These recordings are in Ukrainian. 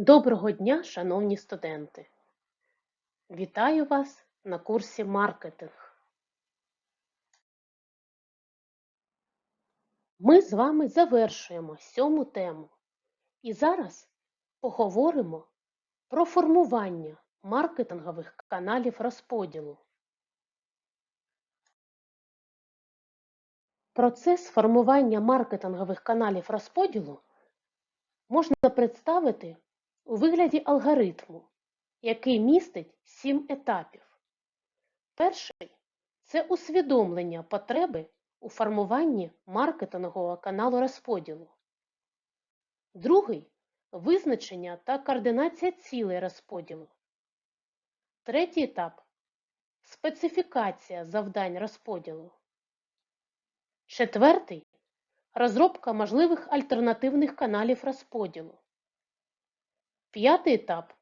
Доброго дня, шановні студенти! Вітаю вас на курсі маркетинг. Ми з вами завершуємо сьому тему і зараз поговоримо про формування маркетингових каналів розподілу. Процес формування маркетингових каналів розподілу можна представити у вигляді алгоритму, який містить сім етапів. Перший це усвідомлення потреби у формуванні маркетингового каналу розподілу. Другий визначення та координація цілей розподілу. Третій етап специфікація завдань розподілу. Четвертий розробка можливих альтернативних каналів розподілу. П'ятий етап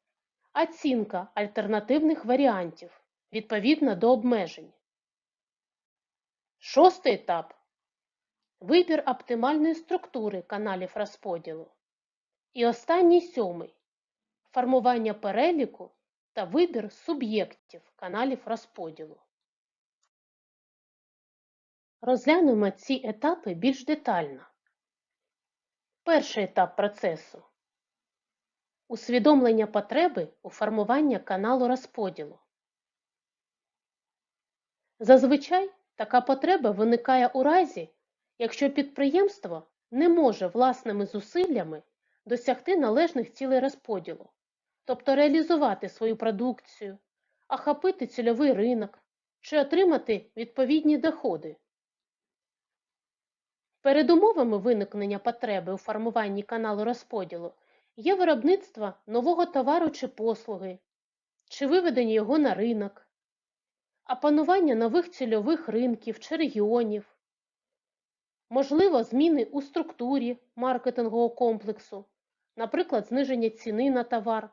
оцінка альтернативних варіантів відповідно до обмежень. Шостий етап вибір оптимальної структури каналів розподілу. І останній сьомий формування переліку та вибір суб'єктів каналів розподілу. Розглянемо ці етапи більш детально. Перший етап процесу усвідомлення потреби у формуванні каналу розподілу. Зазвичай така потреба виникає у разі, якщо підприємство не може власними зусиллями досягти належних цілей розподілу, тобто реалізувати свою продукцію, охопити цільовий ринок чи отримати відповідні доходи. Передумовами виникнення потреби у формуванні каналу розподілу є виробництво нового товару чи послуги, чи виведення його на ринок, опанування нових цільових ринків чи регіонів, можливо, зміни у структурі маркетингового комплексу, наприклад, зниження ціни на товар,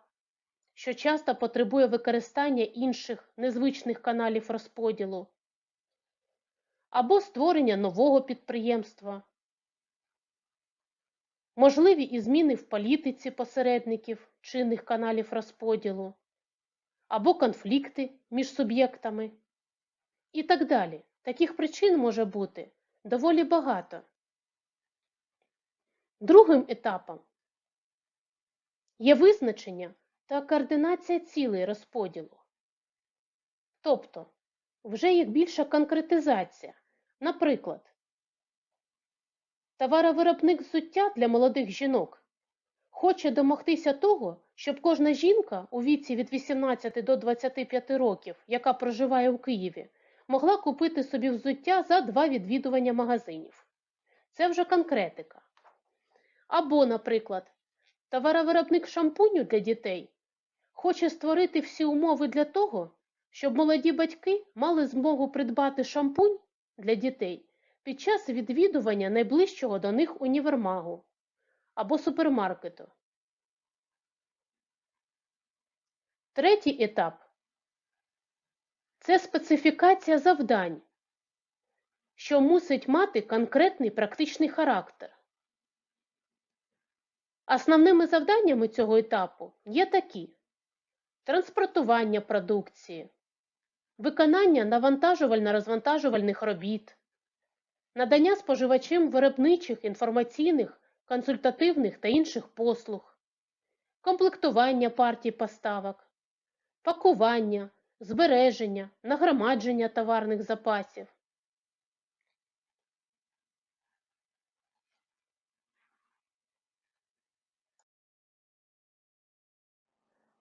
що часто потребує використання інших незвичних каналів розподілу, або створення нового підприємства. Можливі і зміни в політиці посередників чинних каналів розподілу, або конфлікти між суб'єктами і так далі. Таких причин може бути доволі багато. Другим етапом є визначення та координація цілей розподілу. Тобто, вже їх більша конкретизація. Наприклад, Товаровиробник взуття для молодих жінок хоче домогтися того, щоб кожна жінка у віці від 18 до 25 років, яка проживає у Києві, могла купити собі взуття за два відвідування магазинів. Це вже конкретика. Або, наприклад, товаровиробник шампуню для дітей хоче створити всі умови для того, щоб молоді батьки мали змогу придбати шампунь для дітей під час відвідування найближчого до них універмагу або супермаркету. Третій етап це специфікація завдань, що мусить мати конкретний практичний характер. Основними завданнями цього етапу є такі: транспортування продукції, виконання навантажувально-розвантажувальних робіт, надання споживачам виробничих, інформаційних, консультативних та інших послуг, комплектування партій поставок, пакування, збереження, нагромадження товарних запасів.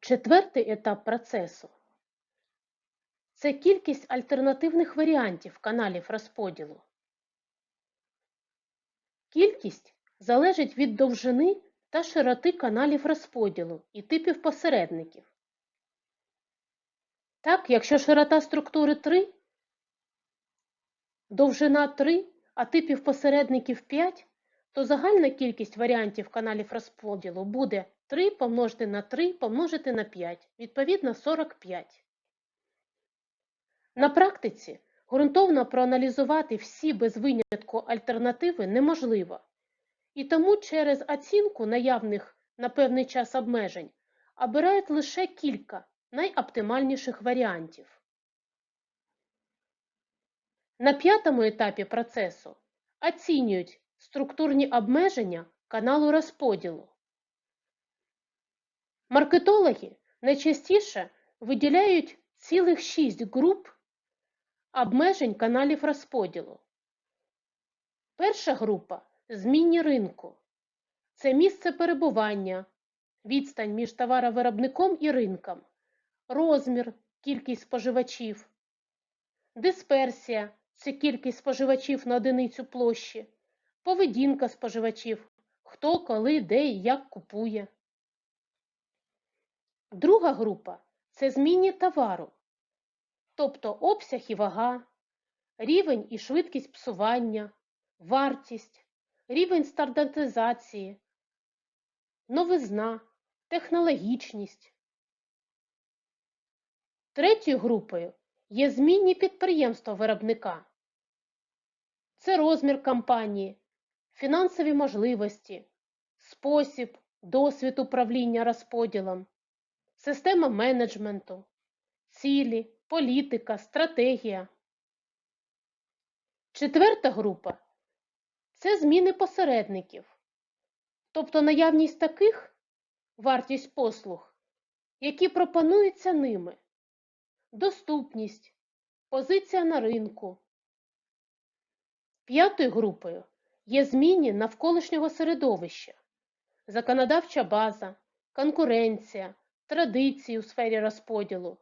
Четвертий етап процесу це кількість альтернативних варіантів каналів розподілу. Кількість залежить від довжини та широти каналів розподілу і типів посередників. Так, якщо широта структури 3, довжина 3, а типів посередників 5, то загальна кількість варіантів каналів розподілу буде 3 помножити на 3 помножити на 5, відповідно 45. На практиці ґрунтовно проаналізувати всі без винятку альтернативи неможливо. І тому через оцінку наявних на певний час обмежень, обирають лише кілька найоптимальніших варіантів. На п'ятому етапі процесу оцінюють структурні обмеження каналу розподілу. Маркетологи найчастіше виділяють цілих шість груп обмежень каналів розподілу. Перша група змінні ринку. Це місце перебування, відстань між товаровиробником і ринком, розмір, кількість споживачів, дисперсія це кількість споживачів на одиницю площі, поведінка споживачів, хто, коли, де і як купує. Друга група це змінні товару, тобто обсяг і вага, рівень і швидкість псування, вартість, рівень стандартизації, новизна, технологічність. Третьою групою є змінні підприємства виробника. Це розмір компанії, фінансові можливості, спосіб, досвід управління розподілом, система менеджменту, цілі, політика, стратегія. Четверта група це зміни посередників, тобто наявність таких вартість послуг, які пропонуються ними, доступність, позиція на ринку. П'ятою групою є зміни навколишнього середовища, законодавча база, конкуренція, традиції у сфері розподілу.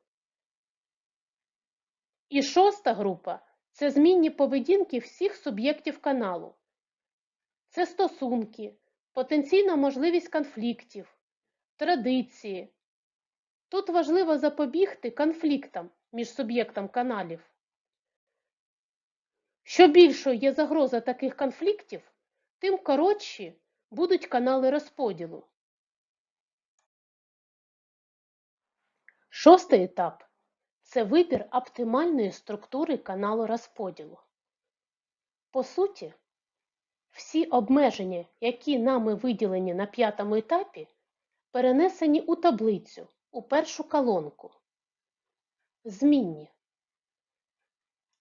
І шоста група це змінні поведінки всіх суб'єктів каналу. Це стосунки, потенційна можливість конфліктів, традиції. Тут важливо запобігти конфліктам між суб'єктом каналів. Що більшою є загроза таких конфліктів, тим коротші будуть канали розподілу. Шостий етап це вибір оптимальної структури каналу розподілу. По суті, всі обмеження, які нами виділені на п'ятому етапі, перенесені у таблицю, у першу колонку. Змінні.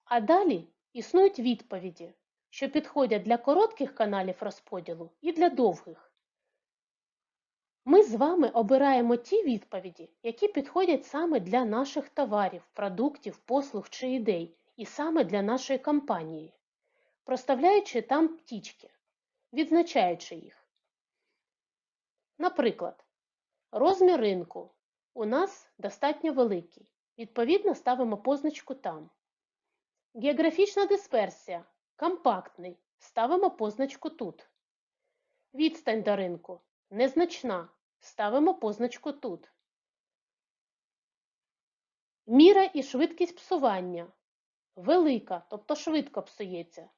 А далі існують відповіді, що підходять для коротких каналів розподілу і для довгих. Ми з вами обираємо ті відповіді, які підходять саме для наших товарів, продуктів, послуг чи ідей, і саме для нашої компанії, проставляючи там птічки, відзначаючи їх. Наприклад, розмір ринку у нас достатньо великий, відповідно ставимо позначку там. Географічна дисперсія компактний, ставимо позначку тут. Відстань до ринку незначна, ставимо позначку тут. Міра і швидкість псування велика, тобто швидко псується.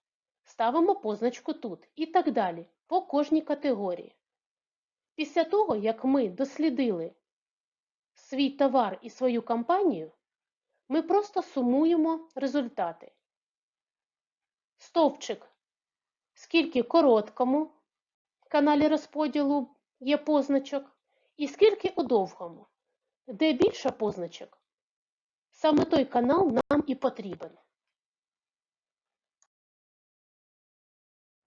Ставимо позначку тут і так далі по кожній категорії. Після того, як ми дослідили свій товар і свою компанію, ми просто сумуємо результати. Стовпчик, скільки короткому каналі розподілу є позначок, і скільки у довгому. Де більше позначок, саме той канал нам і потрібен.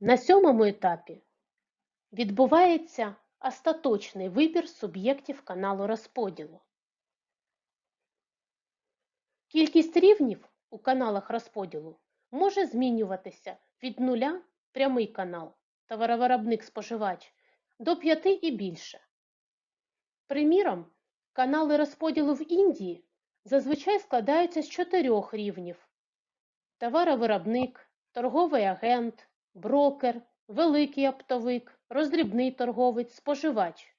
На сьомому етапі відбувається остаточний вибір суб'єктів каналу розподілу. Кількість рівнів у каналах розподілу може змінюватися від нуля прямий канал, товаровиробник-споживач, до 5 і більше. Приміром, канали розподілу в Індії зазвичай складаються з чотирьох рівнів: товаровиробник, торговий агент, брокер, великий оптовик, роздрібний торговець, споживач.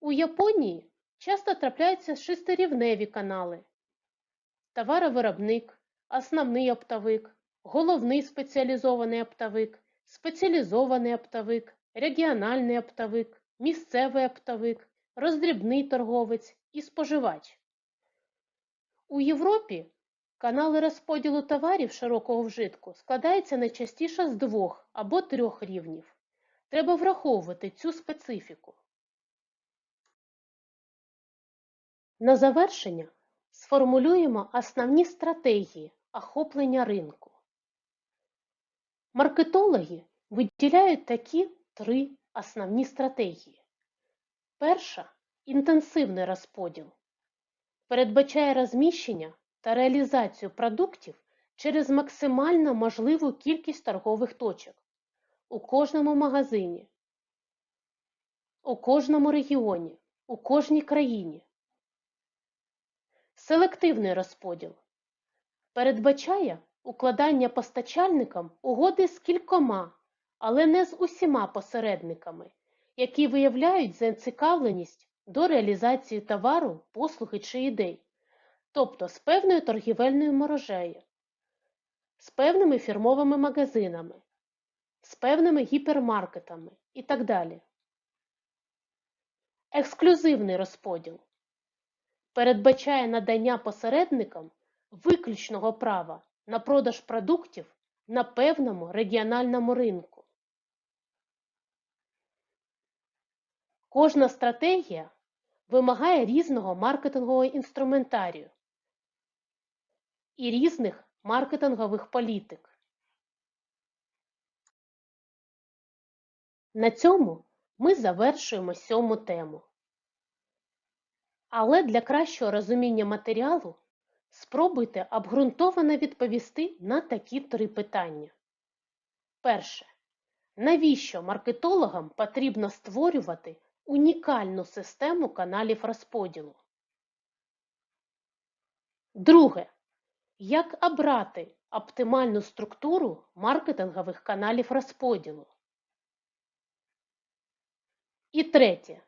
У Японії часто трапляються шестирівневі канали: товаровиробник, основний оптовик, головний спеціалізований оптовик, спеціалізований оптовик, регіональний оптовик, місцевий оптовик, роздрібний торговець і споживач. У Європі канали розподілу товарів широкого вжитку складаються найчастіше з двох або трьох рівнів треба враховувати цю специфіку. На завершення сформулюємо основні стратегії охоплення ринку. Маркетологи виділяють такі три основні стратегії. Перша інтенсивний розподіл передбачає розміщення та реалізацію продуктів через максимально можливу кількість торгових точок у кожному магазині, у кожному регіоні, у кожній країні. Селективний розподіл передбачає укладання постачальникам угоди з кількома, але не з усіма посередниками, які виявляють зацікавленість до реалізації товару, послуги чи ідей, тобто з певною торгівельною мережею, з певними фірмовими магазинами, з певними гіпермаркетами і так далі. Ексклюзивний розподіл передбачає надання посередникам виключного права на продаж продуктів на певному регіональному ринку. Кожна стратегія вимагає різного маркетингового інструментарію і різних маркетингових політик. На цьому ми завершуємо сьому тему. Але для кращого розуміння матеріалу спробуйте обґрунтовано відповісти на такі три питання. Перше. Навіщо маркетологам потрібно створювати унікальну систему каналів розподілу? Друге. Як обрати оптимальну структуру маркетингових каналів розподілу? І третє.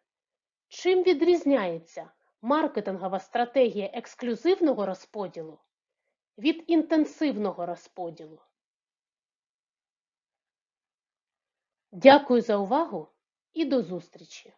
Чим відрізняється маркетингова стратегія ексклюзивного розподілу від інтенсивного розподілу? Дякую за увагу і до зустрічі!